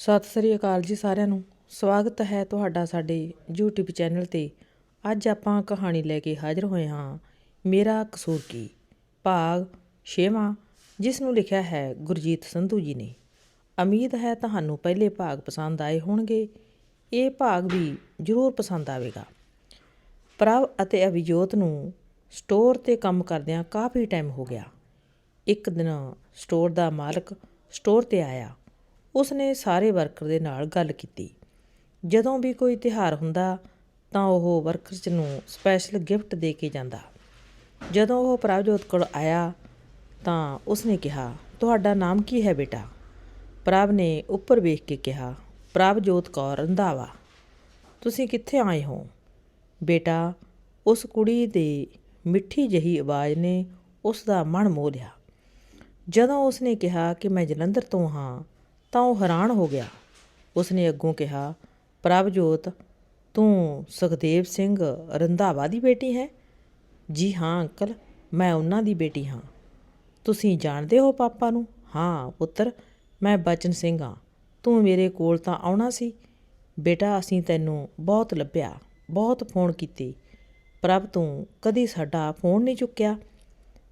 ਸਤਿ ਸ੍ਰੀ ਅਕਾਲ ਜੀ ਸਾਰਿਆਂ ਨੂੰ। ਸਵਾਗਤ ਹੈ ਤੁਹਾਡਾ ਸਾਡੇ YouTube ਚੈਨਲ ਤੇ। ਅੱਜ ਆਪਾਂ ਕਹਾਣੀ ਲੈ ਕੇ ਹਾਜ਼ਰ ਹੋਏ ਹਾਂ, ਮੇਰਾ ਕਸੂਰ ਕੀ? ਭਾਗ 6ਵਾਂ ਜਿਸ ਨੂੰ ਲਿਖਿਆ ਹੈ ਗੁਰਜੀਤ ਸੰਧੂ ਜੀ ਨੇ। ਉਮੀਦ ਹੈ ਤੁਹਾਨੂੰ ਪਹਿਲੇ ਭਾਗ ਪਸੰਦ ਆਏ ਹੋਣਗੇ। ਇਹ ਭਾਗ ਵੀ ਜ਼ਰੂਰ ਪਸੰਦ ਆਵੇਗਾ। ਪ੍ਰਭ ਅਤੇ ਅਭਿਜੋਤ ਨੂੰ ਸਟੋਰ ਤੇ ਕੰਮ ਕਰਦਿਆਂ ਕਾਫੀ ਟਾਈਮ ਹੋ ਗਿਆ। ਇੱਕ ਦਿਨ ਸਟੋਰ ਦਾ ਮਾਲਕ ਸਟੋਰ ਤੇ ਆਇਆ। ਉਸਨੇ ਸਾਰੇ ਵਰਕਰ ਦੇ ਨਾਲ ਗੱਲ ਕੀਤੀ। ਜਦੋਂ ਵੀ ਕੋਈ ਤਿਹਾਰ ਹੁੰਦਾ, ਤਾਂ ਉਹ ਵਰਕਰਸ ਨੂੰ ਸਪੈਸ਼ਲ ਗਿਫਟ ਦੇ ਕੇ ਜਾਂਦਾ। ਜਦੋਂ ਉਹ ਪ੍ਰਭਜੋਤ ਕੋਲ ਆਇਆ, ਤਾਂ ਉਸਨੇ ਕਿਹਾ, ਤੁਹਾਡਾ ਨਾਮ ਕੀ ਹੈ ਬੇਟਾ? ਪ੍ਰਭ ਨੇ ਉੱਪਰ ਵੇਖ ਕੇ ਕਿਹਾ, ਪ੍ਰਭਜੋਤ ਕੌਰ ਰੰਧਾਵਾ। ਤੁਸੀਂ ਕਿੱਥੇ ਆਏ ਹੋ? ਬੇਟਾ, ਉਸ ਕੁੜੀ ਦੇ ਮਿੱਠੀ ਜਹੀ ਆਵਾਜ਼ ਨੇ ਉਸ ਦਾ ਮਨ ਮੋਹ ਲਿਆ। ਜਦੋਂ ਉਸਨੇ ਕਿਹਾ ਕਿ ਮੈਂ ਜਲੰਧਰ ਤੋਂ ਹਾਂ ਤਾਂ ਉਹ ਹੈਰਾਨ ਹੋ ਗਿਆ। ਉਸਨੇ ਅੱਗੋਂ ਕਿਹਾ, ਪ੍ਰਭਜੋਤ, ਤੂੰ ਸੁਖਦੇਵ ਸਿੰਘ ਰੰਧਾਵਾ ਦੀ ਬੇਟੀ ਹੈ? ਜੀ ਹਾਂ ਅੰਕਲ, ਮੈਂ ਉਹਨਾਂ ਦੀ ਬੇਟੀ ਹਾਂ। ਤੁਸੀਂ ਜਾਣਦੇ ਹੋ ਪਾਪਾ ਨੂੰ? ਹਾਂ ਪੁੱਤਰ, ਮੈਂ ਬਚਨ ਸਿੰਘ ਹਾਂ। ਤੂੰ ਮੇਰੇ ਕੋਲ ਤਾਂ ਆਉਣਾ ਸੀ। ਬੇਟਾ, ਅਸੀਂ ਤੈਨੂੰ ਬਹੁਤ ਲੱਭਿਆ, ਬਹੁਤ ਫੋਨ ਕੀਤੇ। ਪ੍ਰਭ, ਤੂੰ ਕਦੀ ਸਾਡਾ ਫੋਨ ਨਹੀਂ ਚੁੱਕਿਆ।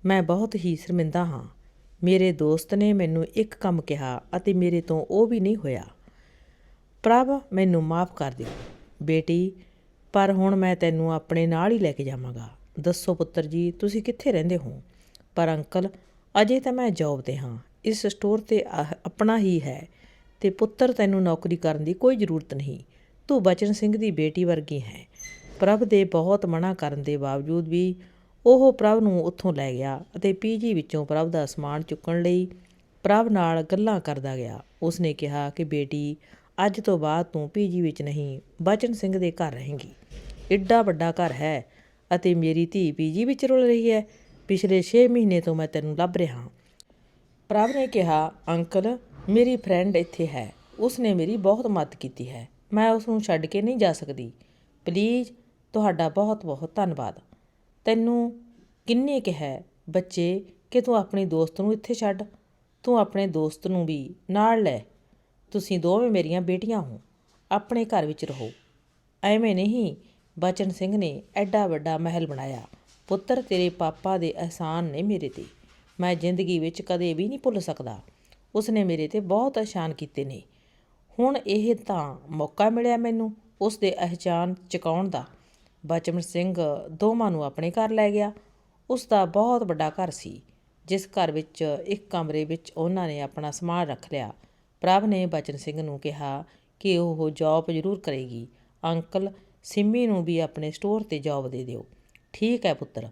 ਮੈਂ ਬਹੁਤ ਹੀ ਸ਼ਰਮਿੰਦਾ ਹਾਂ। ਮੇਰੇ ਦੋਸਤ ਨੇ ਮੈਨੂੰ ਇੱਕ ਕੰਮ ਕਿਹਾ ਅਤੇ ਮੇਰੇ ਤੋਂ ਉਹ ਵੀ ਨਹੀਂ ਹੋਇਆ। ਪ੍ਰਭ, ਮੈਨੂੰ ਮਾਫ ਕਰ ਦਿਓ। ਬੇਟੀ, ਪਰ ਹੁਣ ਮੈਂ ਤੈਨੂੰ ਆਪਣੇ ਨਾਲ ਹੀ ਲੈ ਕੇ ਜਾਵਾਂਗਾ। ਦੱਸੋ ਪੁੱਤਰ ਜੀ, ਤੁਸੀਂ ਕਿੱਥੇ ਰਹਿੰਦੇ ਹੋ? ਪਰ ਅੰਕਲ, ਅਜੇ ਤਾਂ ਮੈਂ ਜੌਬ ਤੇ ਹਾਂ। ਇਸ ਸਟੋਰ ਤੇ ਆਹ ਆਪਣਾ ਹੀ ਹੈ ਤੇ ਪੁੱਤਰ ਤੈਨੂੰ ਨੌਕਰੀ ਕਰਨ ਦੀ ਕੋਈ ਜ਼ਰੂਰਤ ਨਹੀਂ। ਤੂੰ ਬਚਨ ਸਿੰਘ ਦੀ ਬੇਟੀ ਵਰਗੀ ਹੈ। ਪ੍ਰਭ ਦੇ ਬਹੁਤ ਮਨਾ ਕਰਨ ਦੇ ਬਾਵਜੂਦ ਵੀ ਉਹ ਪ੍ਰਭ ਨੂੰ ਉੱਥੋਂ ਲੈ ਗਿਆ ਅਤੇ ਪੀਜੀ ਵਿੱਚੋਂ ਪ੍ਰਭ ਦਾ ਸਮਾਨ ਚੁੱਕਣ ਲਈ ਪ੍ਰਭ ਨਾਲ ਗੱਲਾਂ ਕਰਦਾ ਗਿਆ। ਉਸਨੇ ਕਿਹਾ ਕਿ ਬੇਟੀ, ਅੱਜ ਤੋਂ ਬਾਅਦ ਤੂੰ ਪੀਜੀ ਵਿੱਚ ਨਹੀਂ, ਬਚਨ ਸਿੰਘ ਦੇ ਘਰ ਰਹੇਂਗੀ। ਏਡਾ ਵੱਡਾ ਘਰ ਹੈ ਅਤੇ ਮੇਰੀ ਧੀ ਪੀਜੀ ਵਿੱਚ ਰੁਲ ਰਹੀ ਹੈ। ਪਿਛਲੇ 6 ਮਹੀਨੇ ਤੋਂ ਮੈਂ ਤੈਨੂੰ ਲੱਭ ਰਿਹਾ ਹਾਂ। ਪ੍ਰਭ ਨੇ ਕਿਹਾ, ਅੰਕਲ, ਮੇਰੀ ਫਰੈਂਡ ਇੱਥੇ ਹੈ। ਉਸਨੇ ਮੇਰੀ ਬਹੁਤ ਮਦਦ ਕੀਤੀ ਹੈ। ਮੈਂ ਉਸ ਨੂੰ ਛੱਡ ਕੇ ਨਹੀਂ ਜਾ ਸਕਦੀ। ਪਲੀਜ਼, ਤੁਹਾਡਾ ਬਹੁਤ ਬਹੁਤ ਧੰਨਵਾਦ। ਤੈਨੂੰ ਕਿੰਨੇ ਕਿਹਾ ਬੱਚੇ ਕਿ ਤੂੰ ਆਪਣੀ ਦੋਸਤ ਨੂੰ ਇੱਥੇ ਛੱਡ? ਤੂੰ ਆਪਣੇ ਦੋਸਤ ਨੂੰ ਵੀ ਨਾਲ ਲੈ। ਤੁਸੀਂ ਦੋਵੇਂ ਮੇਰੀਆਂ ਬੇਟੀਆਂ ਹੋ। ਆਪਣੇ ਘਰ ਵਿੱਚ ਰਹੋ। ਐਵੇਂ ਨਹੀਂ, ਬਚਨ ਸਿੰਘ ਨੇ ਐਡਾ ਵੱਡਾ ਮਹਿਲ ਬਣਾਇਆ। ਪੁੱਤਰ ਤੇਰੇ ਪਾਪਾ ਦੇ ਅਹਿਸਾਨ ਨੇ ਮੇਰੇ ਤੇ। ਮੈਂ ਜ਼ਿੰਦਗੀ ਵਿੱਚ ਕਦੇ ਵੀ ਨਹੀਂ ਭੁੱਲ ਸਕਦਾ। ਉਸਨੇ ਮੇਰੇ ਤੇ ਬਹੁਤ ਅਹਿਸਾਨ ਕੀਤੇ ਨੇ। ਹੁਣ ਇਹ ਤਾਂ ਮੌਕਾ ਮਿਲਿਆ ਮੈਨੂੰ ਉਸ ਦੇ ਅਹਿਸਾਨ ਚੁਕਾਉਣ ਦਾ। ਬਚਨ ਸਿੰਘ ਦੋਵਾਂ ਨੂੰ ਆਪਣੇ ਘਰ ਲੈ ਗਿਆ। ਉਸ ਦਾ ਬਹੁਤ ਵੱਡਾ ਘਰ ਸੀ, ਜਿਸ ਘਰ ਵਿੱਚ ਇੱਕ ਕਮਰੇ ਵਿੱਚ ਉਹਨਾਂ ਨੇ ਆਪਣਾ ਸਮਾਨ ਰੱਖ ਲਿਆ। ਪ੍ਰਭ ਨੇ ਬਚਨ ਸਿੰਘ ਨੂੰ ਕਿਹਾ ਕਿ ਉਹ ਜੌਬ ਜ਼ਰੂਰ ਕਰੇਗੀ। ਅੰਕਲ, ਸਿੰਮੀ ਨੂੰ ਵੀ ਆਪਣੇ ਸਟੋਰ ਤੇ ਜੌਬ ਦੇ ਦਿਓ। ਠੀਕ ਹੈ ਪੁੱਤਰ।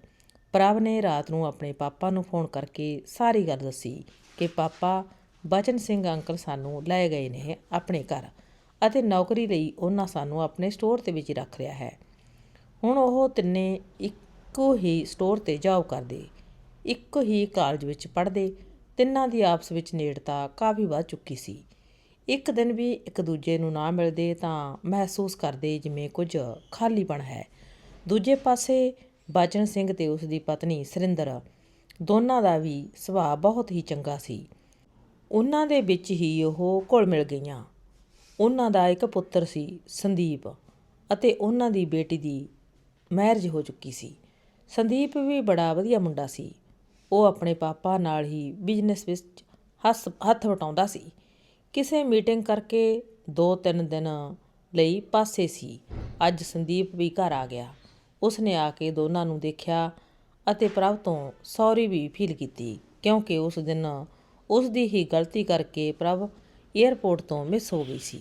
ਪ੍ਰਭ ਨੇ ਰਾਤ ਨੂੰ ਆਪਣੇ ਪਾਪਾ ਨੂੰ ਫੋਨ ਕਰਕੇ ਸਾਰੀ ਗੱਲ ਦੱਸੀ ਕਿ ਪਾਪਾ, ਬਚਨ ਸਿੰਘ ਅੰਕਲ ਸਾਨੂੰ ਲੈ ਗਏ ਨੇ ਆਪਣੇ ਘਰ ਅਤੇ ਨੌਕਰੀ ਲਈ ਉਹਨਾਂ ਸਾਨੂੰ ਆਪਣੇ ਸਟੋਰ ਤੇ ਵਿੱਚ ਰੱਖ ਲਿਆ ਹੈ। ਹੁਣ ਉਹ ਤਿੰਨੇ ਇੱਕੋ ਹੀ ਸਟੋਰ ਤੇ ਜੌਬ ਕਰਦੇ। ਇੱਕੋ ਹੀ ਕਾਲਜ ਵਿੱਚ ਪੜ੍ਹਦੇ, ਤਿੰਨਾਂ ਦੀ ਆਪਸ ਵਿੱਚ ਨੇੜਤਾ ਕਾਫੀ ਵੱਧ ਚੁੱਕੀ ਸੀ। ਇੱਕ ਦਿਨ ਵੀ ਇੱਕ ਦੂਜੇ ਨੂੰ ਨਾ ਮਿਲਦੇ ਤਾਂ ਮਹਿਸੂਸ ਕਰਦੇ ਜਿਵੇਂ ਕੁਝ ਖਾਲੀਪਣ ਹੈ। ਦੂਜੇ ਪਾਸੇ ਬਚਨ ਸਿੰਘ ਤੇ ਉਸ ਦੀ ਪਤਨੀ ਸਰਿੰਦਰ, ਦੋਨਾਂ ਦਾ ਵੀ ਸੁਭਾਅ ਬਹੁਤ ਹੀ ਚੰਗਾ ਸੀ। ਉਹਨਾਂ ਦੇ ਵਿੱਚ ਹੀ ਉਹ ਘੁਲ ਮਿਲ ਗਈਆਂ। ਉਹਨਾਂ ਦਾ ਇੱਕ ਪੁੱਤਰ ਸੀ ਸੰਦੀਪ ਅਤੇ ਉਹਨਾਂ ਦੀ ਬੇਟੀ ਦੀ ਮੈਰਿਜ ਹੋ ਚੁੱਕੀ ਸੀ। ਸੰਦੀਪ ਵੀ ਬੜਾ ਵਧੀਆ ਮੁੰਡਾ ਸੀ। ਉਹ ਆਪਣੇ ਪਾਪਾ ਨਾਲ ਹੀ ਬਿਜ਼ਨਸ ਵਿੱਚ ਹੱਸ, ਹੱਥ ਵਟਾਉਂਦਾ ਸੀ। ਕਿਸੇ ਮੀਟਿੰਗ ਕਰਕੇ 2-3 ਦਿਨ ਲਈ ਪਾਸੇ ਸੀ। ਅੱਜ ਸੰਦੀਪ ਵੀ ਘਰ ਆ ਗਿਆ। ਉਸਨੇ ਆ ਕੇ ਦੋਨਾਂ ਨੂੰ ਦੇਖਿਆ ਅਤੇ ਪ੍ਰਭ ਤੋਂ ਸੌਰੀ ਵੀ ਫੀਲ ਕੀਤੀ, ਕਿਉਂਕਿ ਉਸ ਦਿਨ ਉਸ ਦੀ ਹੀ ਗਲਤੀ ਕਰਕੇ ਪ੍ਰਭ 에ਅਰਪੋਰਟ ਤੋਂ ਮਿਸ ਹੋ ਗਈ ਸੀ।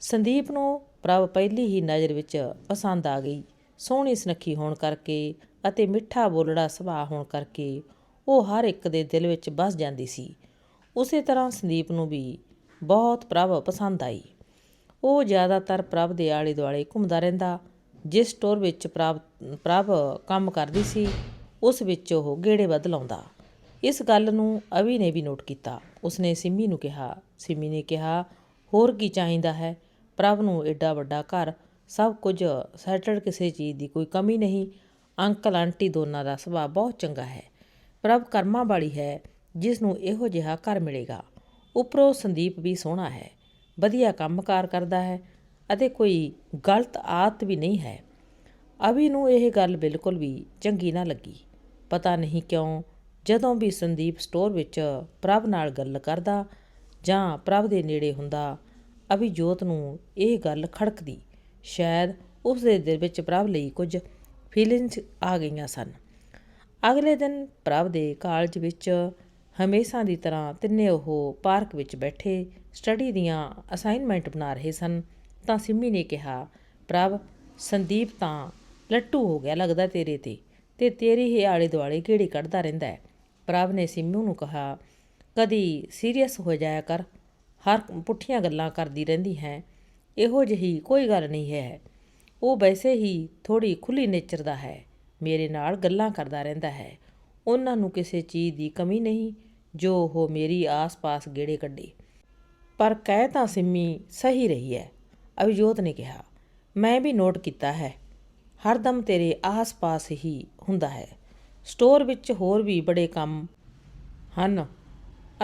ਸੰਦੀਪ ਨੂੰ ਪ੍ਰਭ ਪਹਿਲੀ ਹੀ ਨਜ਼ਰ ਵਿੱਚ ਪਸੰਦ ਆ ਗਈ। ਸੋਹਣੀ ਸੁਨੱਖੀ ਹੋਣ ਕਰਕੇ ਅਤੇ ਮਿੱਠਾ ਬੋਲੜਾ ਸੁਭਾਅ ਹੋਣ ਕਰਕੇ ਉਹ ਹਰ ਇੱਕ ਦੇ ਦਿਲ ਵਿੱਚ ਵੱਸ ਜਾਂਦੀ ਸੀ। ਉਸੇ ਤਰ੍ਹਾਂ ਸੰਦੀਪ ਨੂੰ ਵੀ ਬਹੁਤ ਪ੍ਰਭ ਪਸੰਦ ਆਈ। ਉਹ ਜ਼ਿਆਦਾਤਰ ਪ੍ਰਭ ਦੇ ਆਲੇ ਦੁਆਲੇ ਘੁੰਮਦਾ ਰਹਿੰਦਾ, ਜਿਸ ਸਟੋਰ ਵਿੱਚ ਪ੍ਰਭ ਪ੍ਰਭ ਕੰਮ ਕਰਦੀ ਸੀ, ਉਸ ਵਿੱਚ ਉਹ ਗੇੜੇ ਵੱਧ ਲਾਉਂਦਾ। ਇਸ ਗੱਲ ਨੂੰ ਅਵੀ ਨੇ ਵੀ ਨੋਟ ਕੀਤਾ। ਉਸਨੇ ਸਿੰਮੀ ਨੂੰ ਕਿਹਾ, ਸਿੰਮੀ ਨੇ ਕਿਹਾ, ਹੋਰ ਕੀ ਚਾਹੀਦਾ ਹੈ? ਪ੍ਰਭ ਨੂੰ ਐਡਾ ਵੱਡਾ ਘਰ ਸਭ ਕੁਝ ਸੈਟਲਡ ਕਿਸੇ ਚੀਜ਼ ਦੀ ਕੋਈ ਕਮੀ ਨਹੀਂ। ਅੰਕਲ, ਆਂਟੀ ਦੋਨਾਂ ਦਾ ਸੁਭਾਅ ਬਹੁਤ ਚੰਗਾ ਹੈ। ਪ੍ਰਭ ਕਰਮਾਂ ਵਾਲੀ ਹੈ ਜਿਸ ਨੂੰ ਇਹੋ ਜਿਹਾ ਘਰ ਮਿਲੇਗਾ। ਉੱਪਰੋਂ ਸੰਦੀਪ ਵੀ ਸੋਹਣਾ ਹੈ, ਵਧੀਆ ਕੰਮਕਾਰ ਕਰਦਾ ਹੈ ਅਤੇ ਕੋਈ ਗਲਤ ਆਦਤ ਵੀ ਨਹੀਂ ਹੈ। ਅਭੀ ਨੂੰ ਇਹ ਗੱਲ ਬਿਲਕੁਲ ਵੀ ਚੰਗੀ ਨਾ ਲੱਗੀ। ਪਤਾ ਨਹੀਂ ਕਿਉਂ, ਜਦੋਂ ਵੀ ਸੰਦੀਪ ਸਟੋਰ ਵਿੱਚ ਪ੍ਰਭ ਨਾਲ ਗੱਲ ਕਰਦਾ ਜਾਂ ਪ੍ਰਭ ਦੇ ਨੇੜੇ ਹੁੰਦਾ ਅਭੀ ਜੋਤ ਨੂੰ ਇਹ ਗੱਲ ਖੜਕਦੀ। ਸ਼ਾਇਦ ਉਸ ਦੇ ਦਿਲ ਵਿੱਚ ਪ੍ਰਭ ਲਈ ਕੁਝ ਫੀਲਿੰਗਸ ਆ ਗਈਆਂ ਸਨ। ਅਗਲੇ ਦਿਨ ਪ੍ਰਭ ਦੇ ਕਾਲਜ ਵਿੱਚ ਹਮੇਸ਼ਾ ਦੀ ਤਰ੍ਹਾਂ ਤਿੰਨੇ ਉਹ ਪਾਰਕ ਵਿੱਚ ਬੈਠੇ ਸਟੱਡੀ ਦੀਆਂ ਅਸਾਈਨਮੈਂਟ ਬਣਾ ਰਹੇ ਸਨ। ਤਾਂ ਸਿੰਮੀ ਨੇ ਕਿਹਾ, ਪ੍ਰਭ, ਸੰਦੀਪ ਤਾਂ ਲੱਟੂ ਹੋ ਗਿਆ ਲੱਗਦਾ ਤੇਰੇ ਤੇ ਤੇ ਤੇਰੀ ਹੀ ਆਲੇ ਦੁਆਲੇ ਘੇੜੀ ਕੱਢਦਾ ਰਹਿੰਦਾ ਹੈ? ਪ੍ਰਭ ਨੇ ਸਿੰਮੂ ਨੂੰ ਕਿਹਾ, ਕਦੀ ਸੀਰੀਅਸ ਹੋ ਜਾਇਆ ਕਰ। ਹਰ ਪੁੱਠੀਆਂ ਗੱਲਾਂ ਕਰਦੀ ਰਹਿੰਦੀ ਹੈ। ਇਹੋ ਜਿਹੀ ਕੋਈ ਗੱਲ ਨਹੀਂ ਹੈ। ਉਹ ਵੈਸੇ ਹੀ ਥੋੜੀ ਖੁੱਲੀ ਨੇਚਰ ਦਾ ਹੈ। ਮੇਰੇ ਨਾਲ ਗੱਲਾਂ ਕਰਦਾ ਰਹਿੰਦਾ ਹੈ। ਉਹਨਾਂ ਨੂੰ ਕਿਸੇ ਚੀਜ਼ ਦੀ ਕਮੀ ਨਹੀਂ, ਜੋ ਉਹ ਮੇਰੀ ਆਸ-ਪਾਸ ਗੇੜੇ ਕੱਢੇ। ਪਰ ਕਹਿ ਤਾਂ ਸਿੰਮੀ ਸਹੀ ਰਹੀ ਹੈ। ਅਭਿਜੋਤ ਨੇ ਕਿਹਾ, ਮੈਂ ਵੀ ਨੋਟ ਕੀਤਾ ਹੈ। ਹਰਦਮ ਤੇਰੇ ਆਸ-ਪਾਸ ਹੀ ਹੁੰਦਾ ਹੈ। ਸਟੋਰ ਵਿੱਚ ਹੋਰ ਵੀ ਬੜੇ ਕੰਮ ਹਨ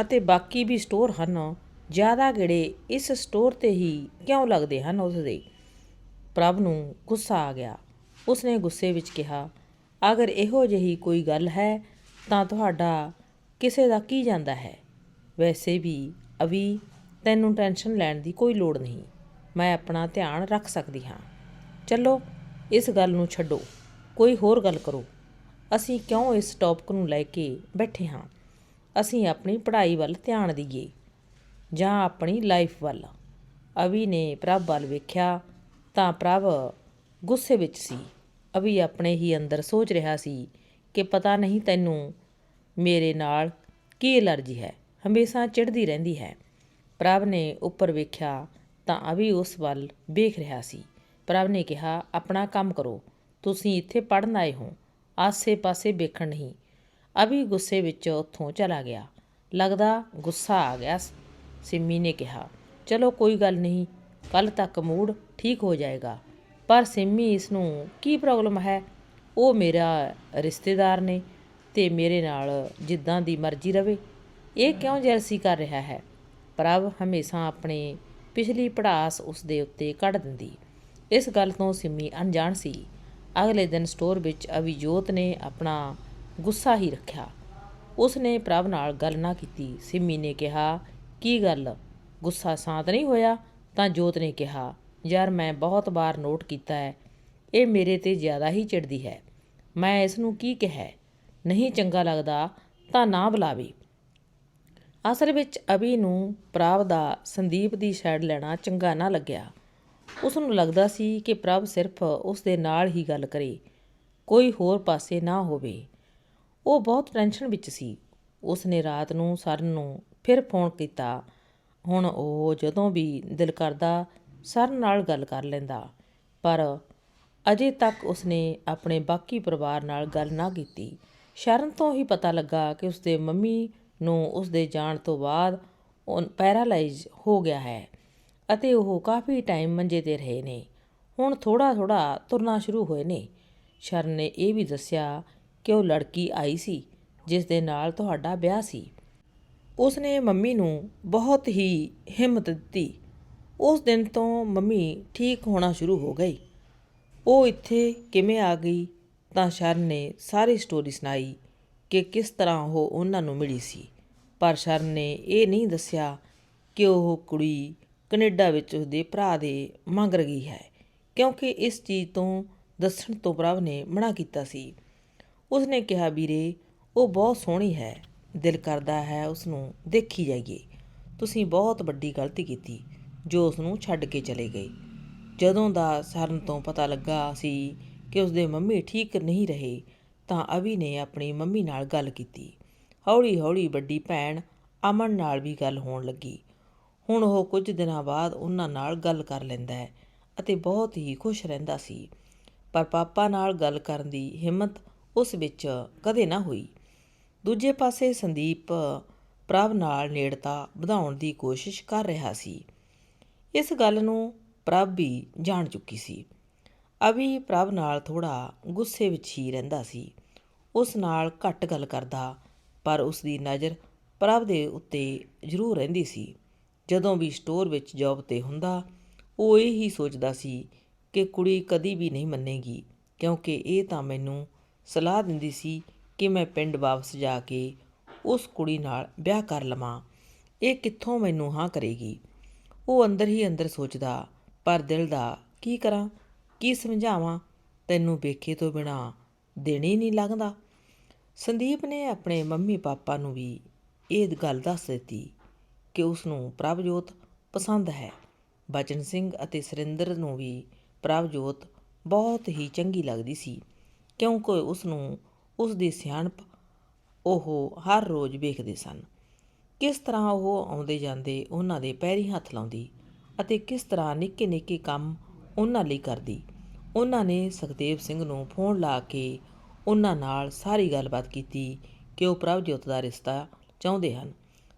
ਅਤੇ ਬਾਕੀ ਵੀ ਸਟੋਰ ਹਨ। ਜ਼ਿਆਦਾ ਗੇੜੇ ਇਸ ਸਟੋਰ ਤੇ ਹੀ ਕਿਉਂ ਲੱਗਦੇ ਹਨ ਉਸ ਦੇ ਪ੍ਰਭ ਨੂੰ ਗੁੱਸਾ ਆ ਗਿਆ। ਉਸਨੇ ਗੁੱਸੇ ਵਿੱਚ ਕਿਹਾ, ਅਗਰ ਇਹੋ ਜਿਹੀ ਕੋਈ ਗੱਲ ਹੈ, ਤਾਂ ਤੁਹਾਡਾ ਕਿਸੇ ਦਾ ਕੀ ਜਾਂਦਾ ਹੈ? ਵੈਸੇ ਵੀ ਅਵੀ, ਤੈਨੂੰ ਟੈਨਸ਼ਨ ਲੈਣ ਦੀ ਕੋਈ ਲੋੜ ਨਹੀਂ। ਮੈਂ ਆਪਣਾ ਧਿਆਨ ਰੱਖ ਸਕਦੀ ਹਾਂ। ਚਲੋ, ਇਸ ਗੱਲ ਨੂੰ ਛੱਡੋ। ਕੋਈ ਹੋਰ ਗੱਲ ਕਰੋ। ਅਸੀਂ ਕਿਉਂ ਇਸ ਟੌਪਿਕ ਨੂੰ ਲੈ ਕੇ ਬੈਠੇ ਹਾਂ? ਅਸੀਂ ਆਪਣੀ ਪੜ੍ਹਾਈ ਵੱਲ ਧਿਆਨ ਦਈਏ। ਜਾਂ ਆਪਣੀ ਲਾਈਫ ਵੱਲ। ਅਵੀ ਨੇ ਪ੍ਰਭ ਵੱਲ ਵੇਖਿਆ ਤਾਂ ਪ੍ਰਭ ਗੁੱਸੇ ਵਿੱਚ ਸੀ। ਅਵੀ ਆਪਣੇ ਹੀ ਅੰਦਰ ਸੋਚ ਰਿਹਾ ਸੀ ਕਿ ਪਤਾ ਨਹੀਂ ਤੈਨੂੰ ਮੇਰੇ ਨਾਲ ਕੀ ਅਲਰਜੀ ਹੈ। ਹਮੇਸ਼ਾ ਚਿੜਦੀ ਰਹਿੰਦੀ ਹੈ। ਪ੍ਰਭ ਨੇ ਉੱਪਰ ਵੇਖਿਆ ਤਾਂ ਅਵੀ ਉਸ ਵੱਲ ਵੇਖ ਰਿਹਾ ਸੀ। ਪ੍ਰਭ ਨੇ ਕਿਹਾ, ਆਪਣਾ ਕੰਮ ਕਰੋ। ਤੁਸੀਂ ਇੱਥੇ ਪੜਨ ਆਏ ਹੋ। ਆਸੇ-ਪਾਸੇ ਵੇਖਣ ਨਹੀਂ। ਅਭੀ ਗੁੱਸੇ ਵਿੱਚ ਉੱਥੋਂ ਚਲਾ ਗਿਆ। ਲੱਗਦਾ ਗੁੱਸਾ ਆ ਗਿਆ ਸਿੰਮੀ ਨੇ ਕਿਹਾ, ਚਲੋ ਕੋਈ ਗੱਲ ਨਹੀਂ ਕੱਲ ਤੱਕ ਮੂਡ ਠੀਕ ਹੋ ਜਾਏਗਾ। ਪਰ ਸਿੰਮੀ ਇਸ ਨੂੰ ਕੀ ਪ੍ਰੋਬਲਮ ਹੈ? ਉਹ ਮੇਰਾ ਰਿਸ਼ਤੇਦਾਰ ਨੇ ਤੇ ਮੇਰੇ ਨਾਲ ਜਿੱਦਾਂ ਦੀ ਮਰਜ਼ੀ ਰਵੇ। ਇਹ ਕਿਉਂ ਜੈਲਸੀ ਕਰ ਰਿਹਾ ਹੈ? ਪ੍ਰਭ ਹਮੇਸ਼ਾ ਆਪਣੇ ਪਿਛਲੀ ਪੜਾਸ ਉਸ ਦੇ ਉੱਤੇ ਕੱਢ ਦਿੰਦੀ। ਇਸ ਗੱਲ ਤੋਂ ਸਿੰਮੀ ਅਣਜਾਣ ਸੀ। ਅਗਲੇ ਦਿਨ ਸਟੋਰ ਵਿੱਚ ਅਵਿਜੋਤ ਨੇ ਆਪਣਾ ਗੁੱਸਾ ਹੀ ਰੱਖਿਆ। ਉਸ ਨੇ ਪ੍ਰਭ ਨਾਲ ਗੱਲ ਨਾ ਕੀਤੀ। ਸਿੰਮੀ ਨੇ ਕਿਹਾ ਕੀ ਗੱਲ? ਗੁੱਸਾ ਸ਼ਾਂਤ ਨਹੀਂ ਹੋਇਆ? ਤਾਂ ਜੋਤ ਨੇ ਕਿਹਾ, ਯਾਰ ਮੈਂ ਬਹੁਤ ਵਾਰ ਨੋਟ ਕੀਤਾ ਹੈ, ਇਹ ਮੇਰੇ ਤੇ ਜ਼ਿਆਦਾ ਹੀ ਚਿੜਦੀ ਹੈ। ਮੈਂ ਇਸ ਨੂੰ ਕੀ ਕਿਹਾ? ਨਹੀਂ ਚੰਗਾ ਲੱਗਦਾ ਤਾਂ ਨਾ ਬੁਲਾਵੇ। ਅਸਲ ਵਿੱਚ ਅਭੀ ਨੂੰ ਪ੍ਰਭ ਦਾ ਸੰਦੀਪ ਦੀ ਸਾਈਡ ਲੈਣਾ ਚੰਗਾ ਨਾ ਲੱਗਿਆ। ਉਸ ਨੂੰ ਲੱਗਦਾ ਸੀ ਕਿ ਪ੍ਰਭ ਸਿਰਫ ਉਸ ਦੇ ਨਾਲ ਹੀ ਗੱਲ ਕਰੇ, ਕੋਈ ਹੋਰ ਪਾਸੇ ਨਾ ਹੋਵੇ। ਉਹ ਬਹੁਤ ਟੈਨਸ਼ਨ ਵਿੱਚ ਸੀ। ਉਸ ਨੇ ਰਾਤ ਨੂੰ ਸਰਨ ਨੂੰ ਫਿਰ ਫੋਨ ਕੀਤਾ। ਹੁਣ ਉਹ ਜਦੋਂ ਵੀ ਦਿਲ ਕਰਦਾ ਸਰਨ ਨਾਲ ਗੱਲ ਕਰ ਲੈਂਦਾ। ਪਰ ਅਜੇ ਤੱਕ ਉਸਨੇ ਆਪਣੇ ਬਾਕੀ ਪਰਿਵਾਰ ਨਾਲ ਗੱਲ ਨਾ ਕੀਤੀ। ਸ਼ਰਨ ਤੋਂ ਹੀ ਪਤਾ ਲੱਗਾ ਕਿ ਉਸਦੇ ਮੰਮੀ ਨੂੰ ਉਸਦੇ ਜਾਣ ਤੋਂ ਬਾਅਦ ਉਹ ਪੈਰਾਲਾਈਜ਼ ਹੋ ਗਿਆ ਹੈ ਅਤੇ ਉਹ ਕਾਫੀ ਟਾਈਮ ਮੰਜੇ ਤੇ ਰਹੇ ਨੇ। ਹੁਣ ਥੋੜਾ ਥੋੜਾ ਤੁਰਨਾ ਸ਼ੁਰੂ ਹੋਏ ਨੇ। ਸ਼ਰਨ ਨੇ ਇਹ ਵੀ ਦੱਸਿਆ ਕਿ ਉਹ ਲੜਕੀ ਆਈ ਸੀ ਜਿਸ ਦੇ ਨਾਲ ਤੁਹਾਡਾ ਵਿਆਹ ਸੀ। ਉਸਨੇ ਮੰਮੀ ਨੂੰ ਬਹੁਤ ਹੀ ਹਿੰਮਤ ਦਿੱਤੀ। ਉਸ ਦਿਨ ਤੋਂ ਮੰਮੀ ਠੀਕ ਹੋਣਾ ਸ਼ੁਰੂ ਹੋ ਗਈ। ਉਹ ਇੱਥੇ ਕਿਵੇਂ ਆ ਗਈ ਤਾਂ ਸ਼ਰਨ ਨੇ ਸਾਰੀ ਸਟੋਰੀ ਸੁਣਾਈ ਕਿ ਕਿਸ ਤਰ੍ਹਾਂ ਉਹ ਉਹਨਾਂ ਨੂੰ ਮਿਲੀ ਸੀ। ਪਰ ਸ਼ਰਨ ਨੇ ਇਹ ਨਹੀਂ ਦੱਸਿਆ ਕਿ ਉਹ ਕੁੜੀ ਕੈਨੇਡਾ ਵਿੱਚ ਉਸਦੇ ਭਰਾ ਦੇ ਮੰਗ ਰਹੀ ਹੈ, ਕਿਉਂਕਿ ਇਸ ਚੀਜ਼ ਤੋਂ ਦੱਸਣ ਤੋਂ ਪ੍ਰਭ ਨੇ ਮਨਾ ਕੀਤਾ ਸੀ। ਉਸਨੇ ਕਿਹਾ, ਵੀਰੇ, ਉਹ ਬਹੁਤ ਸੋਹਣੀ ਹੈ। ਦਿਲ ਕਰਦਾ ਹੈ ਉਸ ਨੂੰ ਦੇਖੀ ਜਾਈਏ। ਤੁਸੀਂ ਬਹੁਤ ਵੱਡੀ ਗਲਤੀ ਕੀਤੀ, ਜੋ ਉਸ ਨੂੰ ਛੱਡ ਕੇ ਚਲੇ ਗਏ। ਜਦੋਂ ਦਾ ਸਰਨ ਤੋਂ ਪਤਾ ਲੱਗਾ ਸੀ ਕਿ ਉਸਦੇ ਮੰਮੀ ਠੀਕ ਨਹੀਂ ਰਹੇ, ਤਾਂ ਅਵੀ ਨੇ ਆਪਣੀ ਮੰਮੀ ਨਾਲ ਗੱਲ ਕੀਤੀ। ਹੌਲੀ ਹੌਲੀ ਵੱਡੀ ਭੈਣ ਅਮਨ ਨਾਲ ਵੀ ਗੱਲ ਹੋਣ ਲੱਗੀ। ਹੁਣ ਉਹ ਕੁਝ ਦਿਨਾਂ ਬਾਅਦ ਉਹਨਾਂ ਨਾਲ ਗੱਲ ਕਰ ਲੈਂਦਾ ਹੈ ਅਤੇ ਬਹੁਤ ਹੀ ਖੁਸ਼ ਰਹਿੰਦਾ ਸੀ। ਪਰ ਪਾਪਾ ਨਾਲ ਗੱਲ ਕਰਨ ਦੀ ਹਿੰਮਤ ਉਸ ਵਿੱਚ ਕਦੇ ਨਾ ਹੋਈ। ਦੂਜੇ ਪਾਸੇ ਸੰਦੀਪ ਪ੍ਰਭ ਨਾਲ ਨੇੜਤਾ ਵਧਾਉਣ ਦੀ ਕੋਸ਼ਿਸ਼ ਕਰ ਰਿਹਾ ਸੀ। ਇਸ ਗੱਲ ਨੂੰ ਪ੍ਰਭ ਵੀ ਜਾਣ ਚੁੱਕੀ ਸੀ। ਅਭੀ ਪ੍ਰਭ ਨਾਲ ਥੋੜਾ ਗੁੱਸੇ ਵਿੱਚ ਹੀ ਰਹਿੰਦਾ ਸੀ। ਉਸ ਨਾਲ ਘੱਟ ਗੱਲ ਕਰਦਾ, ਪਰ ਉਸ ਦੀ ਨਜ਼ਰ ਪ੍ਰਭ ਦੇ ਉੱਤੇ ਜ਼ਰੂਰ ਰਹਿੰਦੀ ਸੀ। ਜਦੋਂ ਵੀ ਸਟੋਰ ਵਿੱਚ ਜੌਬ ਤੇ ਹੁੰਦਾ, ਉਹ ਇਹ ਹੀ ਸੋਚਦਾ ਸੀ ਕਿ ਕੁੜੀ ਕਦੀ ਵੀ ਨਹੀਂ ਮੰਨੇਗੀ, ਕਿਉਂਕਿ ਇਹ ਤਾਂ ਮੈਨੂੰ ਸਲਾਹ ਦਿੰਦੀ ਸੀ ਕਿ ਮੈਂ ਪਿੰਡ ਵਾਪਸ ਜਾ ਕੇ ਉਸ ਕੁੜੀ ਨਾਲ ਵਿਆਹ ਕਰ ਲਵਾਂ। ਇਹ ਕਿੱਥੋਂ ਮੈਨੂੰ ਹਾਂ ਕਰੇਗੀ? ਉਹ ਅੰਦਰ ਹੀ ਅੰਦਰ ਸੋਚਦਾ, ਪਰ ਦਿਲ ਦਾ ਕੀ ਕਰਾਂ? ਕੀ ਸਮਝਾਵਾਂ? ਤੈਨੂੰ ਵੇਖੇ ਤੋਂ ਬਿਨਾ ਦਿਨ ਹੀ ਨਹੀਂ ਲੰਘਦਾ ਸੰਦੀਪ ਨੇ ਆਪਣੇ ਮੰਮੀ ਪਾਪਾ ਨੂੰ ਵੀ ਇਹ ਗੱਲ ਦੱਸ ਦਿੱਤੀ ਕਿ ਉਸ ਨੂੰ ਪ੍ਰਭਜੋਤ ਪਸੰਦ ਹੈ। ਬਚਨ ਸਿੰਘ ਅਤੇ ਸੁਰਿੰਦਰ ਨੂੰ ਵੀ ਪ੍ਰਭਜੋਤ ਬਹੁਤ ਹੀ ਚੰਗੀ ਲੱਗਦੀ ਸੀ, ਕਿਉਂਕਿ ਉਸ ਨੂੰ ਉਸ ਦੀ ਸਿਆਣਪ ਉਹ ਹਰ ਰੋਜ਼ ਵੇਖਦੇ ਸਨ। ਕਿਸ ਤਰ੍ਹਾਂ ਉਹ ਆਉਂਦੇ ਜਾਂਦੇ ਉਹਨਾਂ ਦੇ ਪੈਰੀ ਹੱਥ ਲਾਉਂਦੀ ਅਤੇ ਕਿਸ ਤਰ੍ਹਾਂ ਨਿੱਕੇ ਨਿੱਕੇ ਕੰਮ ਉਹਨਾਂ ਲਈ ਕਰਦੀ। ਉਹਨਾਂ ਨੇ ਸੁਖਦੇਵ ਸਿੰਘ ਨੂੰ ਫੋਨ ਲਾ ਕੇ ਉਹਨਾਂ ਨਾਲ ਸਾਰੀ ਗੱਲਬਾਤ ਕੀਤੀ ਕਿ ਉਹ ਪ੍ਰਭਜੋਤ ਦਾ ਰਿਸ਼ਤਾ ਚਾਹੁੰਦੇ ਹਨ।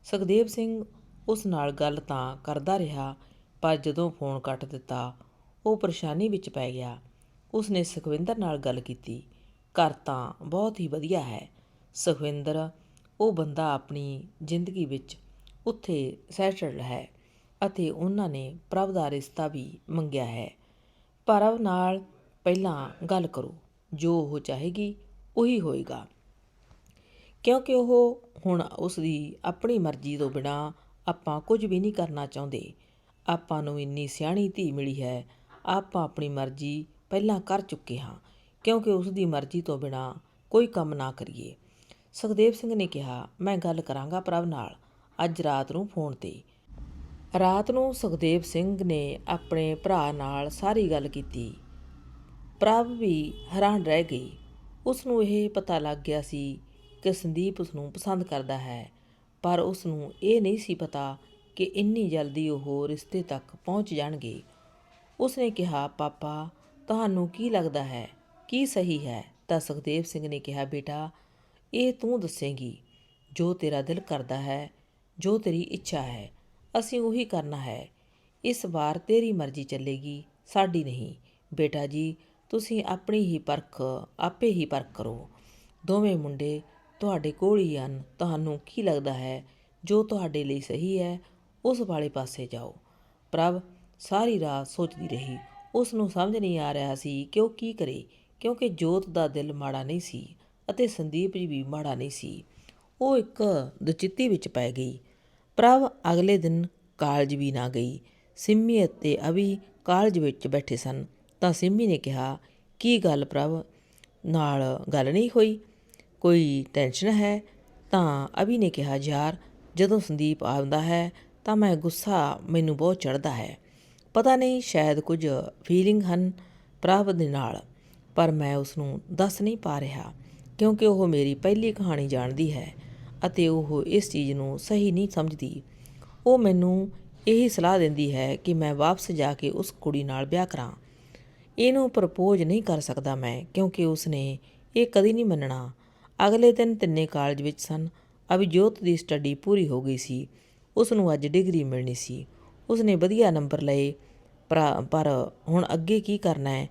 ਸੁਖਦੇਵ ਸਿੰਘ ਉਸ ਨਾਲ ਗੱਲ ਤਾਂ ਕਰਦਾ ਰਿਹਾ, ਪਰ ਜਦੋਂ ਫੋਨ ਕੱਟ ਦਿੱਤਾ, ਉਹ ਪਰੇਸ਼ਾਨੀ ਵਿੱਚ ਪੈ ਗਿਆ। ਉਸਨੇ ਸੁਖਵਿੰਦਰ ਨਾਲ ਗੱਲ ਕੀਤੀ। ਘਰ ਤਾਂ ਬਹੁਤ ਹੀ ਵਧੀਆ ਹੈ। ਸੁਖਵਿੰਦਰ, ਉਹ ਬੰਦਾ ਆਪਣੀ ਜ਼ਿੰਦਗੀ ਵਿੱਚ ਉੱਥੇ ਸੈਟਲਡ ਹੈ ਅਤੇ ਉਹਨਾਂ ਨੇ ਪ੍ਰਭ ਦਾ ਰਿਸ਼ਤਾ ਵੀ ਮੰਗਿਆ ਹੈ। ਪ੍ਰਭ ਨਾਲ ਪਹਿਲਾਂ ਗੱਲ ਕਰੋ, ਜੋ ਉਹ ਚਾਹੇਗੀ ਉਹੀ ਹੋਏਗਾ। ਕਿਉਂਕਿ ਉਹ ਹੁਣ ਉਸ ਦੀ ਆਪਣੀ ਮਰਜ਼ੀ ਤੋਂ ਬਿਨਾ ਆਪਾਂ ਕੁਝ ਵੀ ਨਹੀਂ ਕਰਨਾ ਚਾਹੁੰਦੇ। ਆਪਾਂ ਨੂੰ ਇੰਨੀ ਸਿਆਣੀ ਧੀ ਮਿਲੀ ਹੈ, ਆਪਾਂ ਆਪਣੀ ਮਰਜ਼ੀ ਪਹਿਲਾਂ ਕਰ ਚੁੱਕੇ ਹਾਂ। ਕਿਉਂਕਿ ਉਸ ਦੀ ਮਰਜ਼ੀ ਤੋਂ ਬਿਨਾ ਕੋਈ ਕੰਮ ਨਾ ਕਰੀਏ। ਸੁਖਦੇਵ ਸਿੰਘ ਨੇ ਕਿਹਾ, ਮੈਂ ਗੱਲ ਕਰਾਂਗਾ ਪ੍ਰਭ ਨਾਲ। ਅੱਜ ਰਾਤ ਨੂੰ ਫੋਨ ਤੇ। ਰਾਤ ਨੂੰ ਸੁਖਦੇਵ ਸਿੰਘ ਨੇ ਆਪਣੇ ਭਰਾ ਨਾਲ ਸਾਰੀ ਗੱਲ ਕੀਤੀ। ਪ੍ਰਭ ਵੀ ਹੈਰਾਨ ਰਹਿ ਗਈ। ਉਸ ਨੂੰ ਇਹ ਪਤਾ ਲੱਗ ਗਿਆ ਸੀ ਕਿ ਸੰਦੀਪ ਉਸ ਨੂੰ ਪਸੰਦ ਕਰਦਾ ਹੈ, ਪਰ ਉਸ ਨੂੰ ਇਹ ਨਹੀਂ ਸੀ ਪਤਾ ਕਿ ਇੰਨੀ ਜਲਦੀ ਉਹ ਰਿਸ਼ਤੇ ਤੱਕ ਪਹੁੰਚ ਜਾਣਗੇ। ਉਸ ਨੇ ਕਿਹਾ, ਪਾਪਾ, ਤੁਹਾਨੂੰ ਕੀ ਲੱਗਦਾ ਹੈ? ਕੀ ਸਹੀ ਹੈ? ਤਾਂ ਸੁਖਦੇਵ ਸਿੰਘ ਨੇ ਕਿਹਾ, ਬੇਟਾ, ਇਹ ਤੂੰ ਦੱਸੇਂਗੀ। ਜੋ ਤੇਰਾ ਦਿਲ ਕਰਦਾ ਹੈ, ਜੋ ਤੇਰੀ ਇੱਛਾ ਹੈ, ਅਸੀਂ ਉਹੀ ਕਰਨਾ ਹੈ। ਇਸ ਵਾਰ ਤੇਰੀ ਮਰਜ਼ੀ ਚੱਲੇਗੀ, ਸਾਡੀ ਨਹੀਂ। ਬੇਟਾ ਜੀ, ਤੁਸੀਂ ਆਪਣੀ ਹੀ ਪਰਖ, ਆਪੇ ਹੀ ਪਰਖ ਕਰੋ। ਦੋਵੇਂ ਮੁੰਡੇ ਤੁਹਾਡੇ ਕੋਲ ਹੀ ਹਨ। ਤੁਹਾਨੂੰ ਕੀ ਲੱਗਦਾ ਹੈ, ਜੋ ਤੁਹਾਡੇ ਲਈ ਸਹੀ ਹੈ, ਉਸ ਵਾਲੇ ਪਾਸੇ ਜਾਓ। ਪ੍ਰਭ, ਸਾਰੀ ਰਾਤ ਸੋਚਦੀ ਰਹੀ। ਉਸ ਨੂੰ ਸਮਝ ਨਹੀਂ ਆ ਰਿਹਾ ਸੀ ਕਿ ਉਹ ਕੀ ਕਰੇ। ਕਿਉਂਕਿ ਜੋਤ ਦਾ ਦਿਲ ਮਾੜਾ ਨਹੀਂ ਸੀ ਅਤੇ ਸੰਦੀਪ ਜੀ ਵੀ ਮਾੜਾ ਨਹੀਂ ਸੀ। ਉਹ ਇੱਕ ਦੁਚਿੱਤੀ ਵਿੱਚ ਪੈ ਗਈ। ਪ੍ਰਭ, ਅਗਲੇ ਦਿਨ ਕਾਲਜ ਵੀ ਨਾ ਗਈ। ਸਿੰਮੀ ਅਤੇ ਅਵੀ ਕਾਲਜ ਵਿੱਚ ਬੈਠੇ ਸਨ। ਤਾਂ ਸਿੰਮੀ ਨੇ ਕਿਹਾ, ਕੀ ਗੱਲ ਪ੍ਰਭ? ਨਾਲ ਗੱਲ ਨਹੀਂ ਹੋਈ? ਕੋਈ ਟੈਨਸ਼ਨ ਹੈ? ਤਾਂ ਅਵੀ ਨੇ ਕਿਹਾ, ਯਾਰ, ਜਦੋਂ ਸੰਦੀਪ ਆਉਂਦਾ ਹੈ, ਤਾਂ ਮੈਂ ਗੁੱਸਾ ਮੈਨੂੰ ਬਹੁਤ ਚੜਦਾ ਹੈ। ਪਤਾ ਨਹੀਂ, ਸ਼ਾਇਦ ਕੁਝ ਫੀਲਿੰਗ ਹਨ ਪ੍ਰਭ ਦੇ ਨਾਲ। ਪਰ ਮੈਂ ਉਸ ਨੂੰ ਦੱਸ ਨਹੀਂ ਪਾ ਰਿਹਾ, ਕਿਉਂਕਿ ਉਹ ਮੇਰੀ ਪਹਿਲੀ ਕਹਾਣੀ ਜਾਣਦੀ ਹੈ ਅਤੇ ਉਹ ਇਸ ਚੀਜ਼ ਨੂੰ ਸਹੀ ਨਹੀਂ ਸਮਝਦੀ। ਉਹ ਮੈਨੂੰ ਇਹੀ ਸਲਾਹ ਦਿੰਦੀ ਹੈ ਕਿ ਮੈਂ ਵਾਪਸ ਜਾ ਕੇ ਉਸ ਕੁੜੀ ਨਾਲ ਵਿਆਹ ਕਰਾਂ। ਇਹਨੂੰ ਪ੍ਰਪੋਜ਼ ਨਹੀਂ ਕਰ ਸਕਦਾ ਮੈਂ, ਕਿਉਂਕਿ ਉਸਨੇ ਇਹ ਕਦੀ ਨਹੀਂ ਮੰਨਣਾ। ਅਗਲੇ ਦਿਨ ਤਿੰਨੇ ਕਾਲਜ ਵਿੱਚ ਸਨ। ਅਭਿਜੋਤ ਦੀ ਸਟੱਡੀ ਪੂਰੀ ਹੋ ਗਈ ਸੀ। ਉਸ ਨੂੰ ਅੱਜ ਡਿਗਰੀ ਮਿਲਣੀ ਸੀ। ਉਸਨੇ ਵਧੀਆ ਨੰਬਰ ਲਏ। ਪਰ ਹੁਣ ਅੱਗੇ ਕੀ ਕਰਨਾ ਹੈ?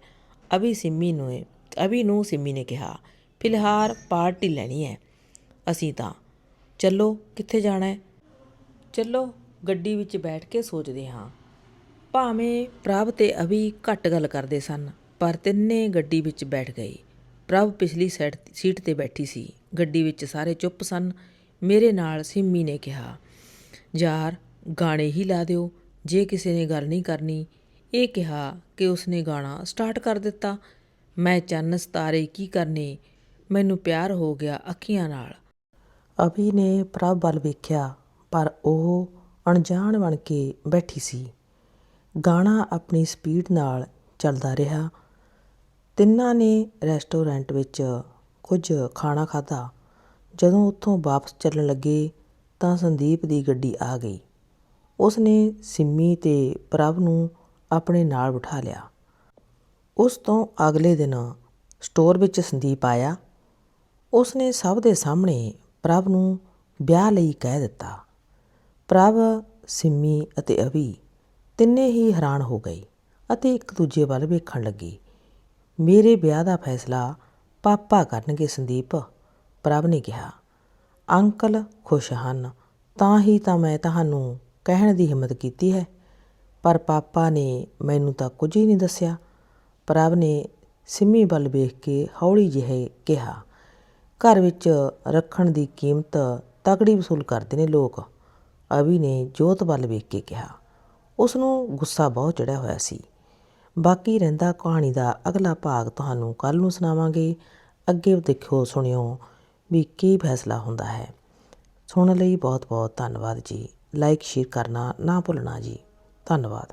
ਅਭੀ ਸਿੰਮੀ ਨੂੰ ਅਭੀ ਨੂੰ ਸਿੰਮੀ ਨੇ ਕਿਹਾ ਫਿਲਹਾਲ ਪਾਰਟੀ ਲੈਣੀ ਹੈ। ਅਸੀਂ ਤਾਂ, ਚੱਲੋ, ਕਿੱਥੇ ਜਾਣਾ ਹੈ? ਚੱਲੋ, ਗੱਡੀ ਵਿੱਚ ਬੈਠ ਕੇ ਸੋਚਦੇ ਹਾਂ। ਭਾਵੇਂ ਪ੍ਰਭ ਤੇ ਅਭੀ ਘੱਟ ਗੱਲ ਕਰਦੇ ਸਨ, ਪਰ ਤਿੰਨੇ ਗੱਡੀ ਵਿੱਚ ਬੈਠ ਗਏ। ਪ੍ਰਭ ਪਿਛਲੀ ਸਾਈਡ ਸੀਟ ਤੇ ਬੈਠੀ ਸੀ। ਗੱਡੀ ਵਿੱਚ ਸਾਰੇ ਚੁੱਪ ਸਨ। ਮੇਰੇ ਨਾਲ ਸਿੰਮੀ ਨੇ ਕਿਹਾ, ਯਾਰ, ਗਾਣੇ ਹੀ ਲਾ ਦਿਓ। ਜੇ ਕਿਸੇ ਨੇ ਗੱਲ ਨਹੀਂ ਕਰਨੀ ਇਹ ਕਿਹਾ ਕਿ ਉਸਨੇ ਗਾਣਾ ਸਟਾਰਟ ਕਰ ਦਿੱਤਾ। ਮੈਂ ਚੰਨ ਸਤਾਰੇ ਕੀ ਕਰਨੇ, ਮੈਨੂੰ ਪਿਆਰ ਹੋ ਗਿਆ ਅੱਖੀਆਂ ਨਾਲ। ਅਭੀ ਨੇ ਪ੍ਰਭ ਵੱਲ ਵੇਖਿਆ, ਪਰ ਉਹ ਅਣਜਾਣ ਬਣ ਕੇ ਬੈਠੀ ਸੀ। ਗਾਣਾ ਆਪਣੀ ਸਪੀਡ ਨਾਲ ਚੱਲਦਾ ਰਿਹਾ। ਤਿੰਨਾਂ ਨੇ ਰੈਸਟੋਰੈਂਟ ਵਿੱਚ ਕੁਝ ਖਾਣਾ ਖਾਧਾ। ਜਦੋਂ ਉੱਥੋਂ ਵਾਪਸ ਚੱਲਣ ਲੱਗੇ ਤਾਂ ਸੰਦੀਪ ਦੀ ਗੱਡੀ ਆ ਗਈ। ਉਸ ਨੇ ਸਿੰਮੀ ਤੇ ਪ੍ਰਭ ਨੂੰ ਆਪਣੇ ਨਾਲ ਬਿਠਾ ਲਿਆ। ਉਸ ਤੋਂ ਅਗਲੇ ਦਿਨ ਸਟੋਰ ਵਿੱਚ ਸੰਦੀਪ ਆਇਆ। ਉਸ ਨੇ ਸਭ ਦੇ ਸਾਹਮਣੇ ਪ੍ਰਭ ਨੂੰ ਵਿਆਹ ਲਈ ਕਹਿ ਦਿੱਤਾ। ਪ੍ਰਭ, ਸਿੰਮੀ ਅਤੇ ਅਵੀ ਤਿੰਨੇ ਹੀ ਹੈਰਾਨ ਹੋ ਗਏ ਅਤੇ ਇੱਕ ਦੂਜੇ ਵੱਲ ਵੇਖਣ ਲੱਗੇ। ਮੇਰੇ ਵਿਆਹ ਦਾ ਫੈਸਲਾ ਪਾਪਾ ਕਰਨਗੇ, ਸੰਦੀਪ, ਪ੍ਰਭ ਨੇ ਕਿਹਾ। ਅੰਕਲ ਖੁਸ਼ ਹਨ, ਤਾਂ ਹੀ ਤਾਂ ਮੈਂ ਤੁਹਾਨੂੰ ਕਹਿਣ ਦੀ ਹਿੰਮਤ ਕੀਤੀ ਹੈ। ਪਰ ਪਾਪਾ ਨੇ ਮੈਨੂੰ ਤਾਂ ਕੁਝ ਹੀ ਨਹੀਂ ਦੱਸਿਆ। ਪ੍ਰਭ ਨੇ ਸਿੰਮੀ ਵੱਲ ਵੇਖ ਕੇ ਹੌਲੀ ਜਿਹੇ ਕਿਹਾ, ਘਰ ਵਿੱਚ ਰੱਖਣ ਦੀ ਕੀਮਤ ਤਕੜੀ ਵਸੂਲ ਕਰਦੇ ਨੇ ਲੋਕ। ਅਵੀ ਨੇ ਜੋਤ ਵੱਲ ਵੇਖ ਕੇ ਕਿਹਾ। ਉਸ ਨੂੰ ਗੁੱਸਾ ਬਹੁਤ ਚੜਿਆ ਹੋਇਆ ਸੀ। ਬਾਕੀ ਰਹਿੰਦਾ ਕਹਾਣੀ ਦਾ ਅਗਲਾ ਭਾਗ ਤੁਹਾਨੂੰ ਕੱਲ ਨੂੰ ਸੁਣਾਵਾਂਗੇ। ਅੱਗੇ ਦੇਖਿਓ ਸੁਣਿਓ ਵੀ ਕੀ ਫੈਸਲਾ ਹੁੰਦਾ ਹੈ। ਸੁਣਨ ਲਈ ਬਹੁਤ ਬਹੁਤ ਧੰਨਵਾਦ ਜੀ। ਲਾਈਕ, ਸ਼ੇਅਰ ਕਰਨਾ ਨਾ ਭੁੱਲਣਾ ਜੀ। ਧੰਨਵਾਦ।